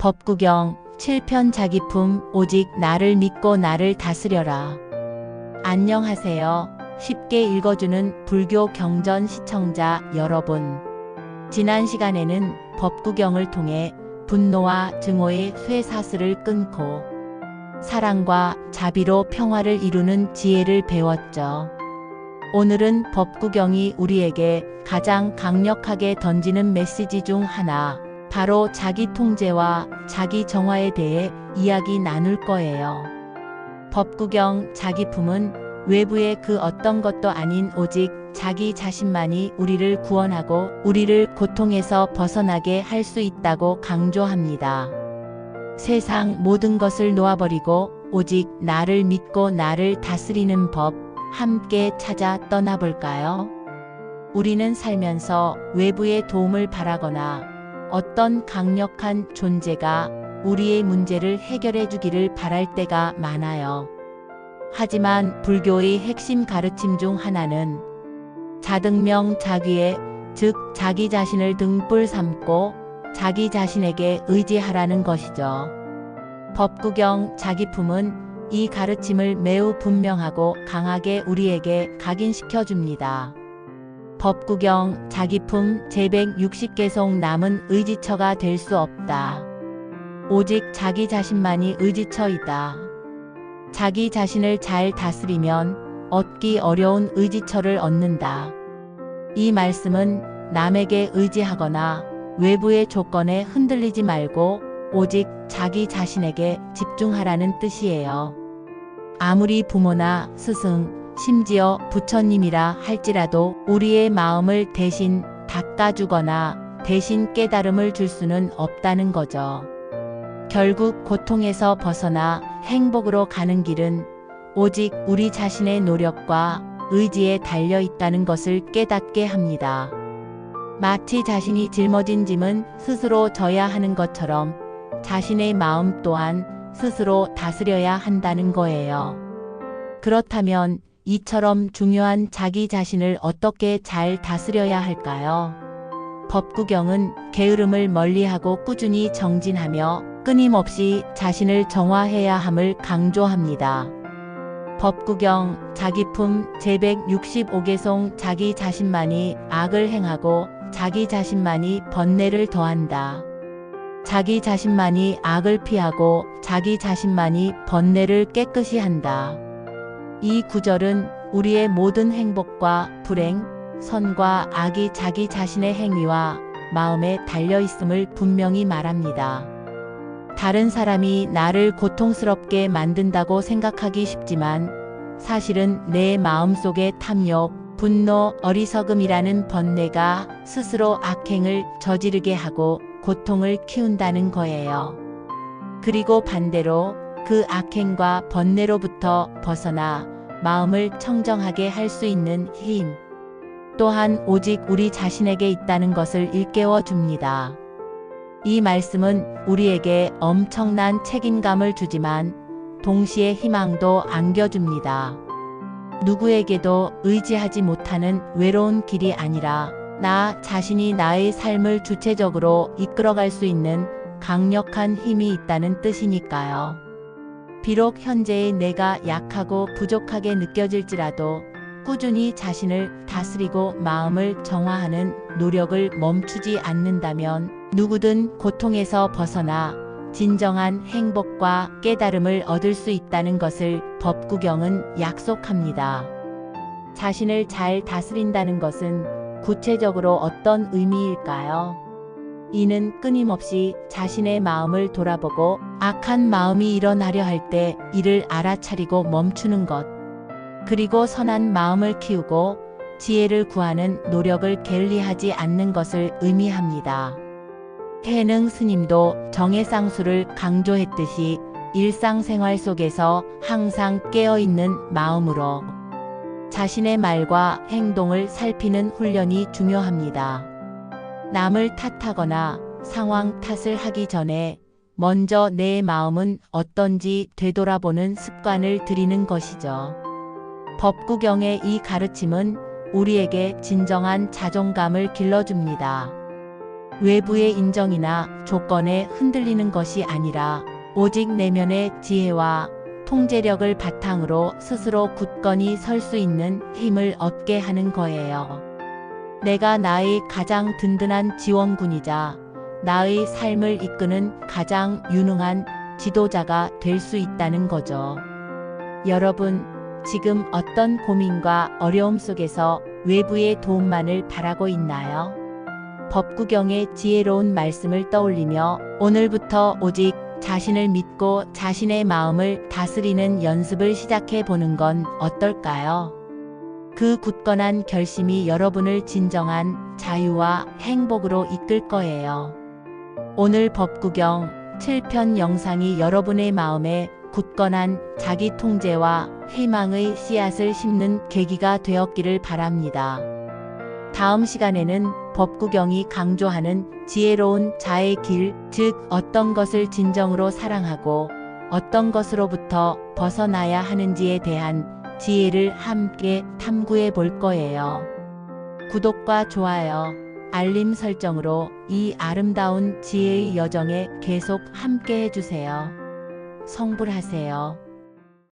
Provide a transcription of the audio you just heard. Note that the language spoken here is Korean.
법구경 7편 자기품 오직 나를 믿고 나를 다스려라. 안녕하세요. 쉽게 읽어주는 불교 경전 시청자 여러분. 지난 시간에는 법구경을 통해 분노와 증오의 쇠사슬을 끊고 사랑과 자비로 평화를 이루는 지혜를 배웠죠. 오늘은 법구경이 우리에게 가장 강력하게 던지는 메시지 중 하나, 바로 자기 통제와 자기 정화에 대해 이야기 나눌 거예요. 법구경 자기 품은 외부의 그 어떤 것도 아닌 오직 자기 자신만이 우리를 구원하고 우리를 고통에서 벗어나게 할 수 있다고 강조합니다. 세상 모든 것을 놓아버리고 오직 나를 믿고 나를 다스리는 법 함께 찾아 떠나볼까요? 우리는 살면서 외부의 도움을 바라거나 어떤 강력한 존재가 우리의 문제를 해결해 주기를 바랄 때가 많아요. 하지만 불교의 핵심 가르침 중 하나는 자등명 자귀에 즉 자기 자신을 등불 삼고 자기 자신에게 의지하라는 것이죠. 법구경 자기품은 이 가르침을 매우 분명하고 강하게 우리에게 각인시켜 줍니다. 법구경 자기품 제160개송 남은 의지처가 될 수 없다. 오직 자기 자신만이 의지처이다. 자기 자신을 잘 다스리면 얻기 어려운 의지처를 얻는다. 이 말씀은 남에게 의지하거나 외부의 조건에 흔들리지 말고 오직 자기 자신에게 집중하라는 뜻이에요. 아무리 부모나 스승, 심지어 부처님이라 할지라도 우리의 마음을 대신 닦아주거나 대신 깨달음을 줄 수는 없다는 거죠. 결국 고통에서 벗어나 행복으로 가는 길은 오직 우리 자신의 노력과 의지에 달려 있다는 것을 깨닫게 합니다. 마치 자신이 짊어진 짐은 스스로 져야 하는 것처럼 자신의 마음 또한 스스로 다스려야 한다는 거예요. 그렇다면 이처럼 중요한 자기 자신을 어떻게 잘 다스려야 할까요? 법구경은 게으름을 멀리하고 꾸준히 정진하며 끊임없이 자신을 정화해야 함을 강조합니다. 법구경 자기품 제165개송 자기 자신만이 악을 행하고 자기 자신만이 번뇌를 더한다. 자기 자신만이 악을 피하고 자기 자신만이 번뇌를 깨끗이 한다. 이 구절은 우리의 모든 행복과 불행, 선과 악이 자기 자신의 행위와 마음에 달려 있음을 분명히 말합니다. 다른 사람이 나를 고통스럽게 만든다고 생각하기 쉽지만 사실은 내 마음 속의 탐욕, 분노, 어리석음이라는 번뇌가 스스로 악행을 저지르게 하고 고통을 키운다는 거예요. 그리고 반대로 그 악행과 번뇌로부터 벗어나 마음을 청정하게 할 수 있는 힘 또한 오직 우리 자신에게 있다는 것을 일깨워 줍니다. 이 말씀은 우리에게 엄청난 책임감을 주지만 동시에 희망도 안겨줍니다. 누구에게도 의지하지 못하는 외로운 길이 아니라 나 자신이 나의 삶을 주체적으로 이끌어갈 수 있는 강력한 힘이 있다는 뜻이니까요. 비록 현재의 내가 약하고 부족하게 느껴질지라도 꾸준히 자신을 다스리고 마음을 정화하는 노력을 멈추지 않는다면 누구든 고통에서 벗어나 진정한 행복과 깨달음을 얻을 수 있다는 것을 법구경은 약속합니다. 자신을 잘 다스린다는 것은 구체적으로 어떤 의미일까요? 이는 끊임없이 자신의 마음을 돌아보고 악한 마음이 일어나려 할 때 이를 알아차리고 멈추는 것. 그리고 선한 마음을 키우고 지혜를 구하는 노력을 게을리하지 않는 것을 의미합니다. 해능 스님도 정해상수를 강조했듯이 일상생활 속에서 항상 깨어있는 마음으로 자신의 말과 행동을 살피는 훈련이 중요합니다. 남을 탓하거나 상황 탓을 하기 전에 먼저 내 마음은 어떤지 되돌아보는 습관을 들이는 것이죠. 법구경의 이 가르침은 우리에게 진정한 자존감을 길러줍니다. 외부의 인정이나 조건에 흔들리는 것이 아니라 오직 내면의 지혜와 통제력을 바탕으로 스스로 굳건히 설 수 있는 힘을 얻게 하는 거예요. 내가 나의 가장 든든한 지원군이자 나의 삶을 이끄는 가장 유능한 지도자가 될 수 있다는 거죠. 여러분, 지금 어떤 고민과 어려움 속에서 외부의 도움만을 바라고 있나요? 법구경의 지혜로운 말씀을 떠올리며 오늘부터 오직 자신을 믿고 자신의 마음을 다스리는 연습을 시작해 보는 건 어떨까요? 그 굳건한 결심이 여러분을 진정한 자유와 행복으로 이끌 거예요. 오늘 법구경 7편 영상이 여러분의 마음에 굳건한 자기 통제와 희망의 씨앗을 심는 계기가 되었기를 바랍니다. 다음 시간에는 법구경이 강조하는 지혜로운 자의 길, 즉 어떤 것을 진정으로 사랑하고 어떤 것으로부터 벗어나야 하는지에 대한 지혜를 함께 탐구해 볼 거예요. 구독과 좋아요, 알림 설정으로 이 아름다운 지혜의 여정에 계속 함께 해주세요. 성불하세요.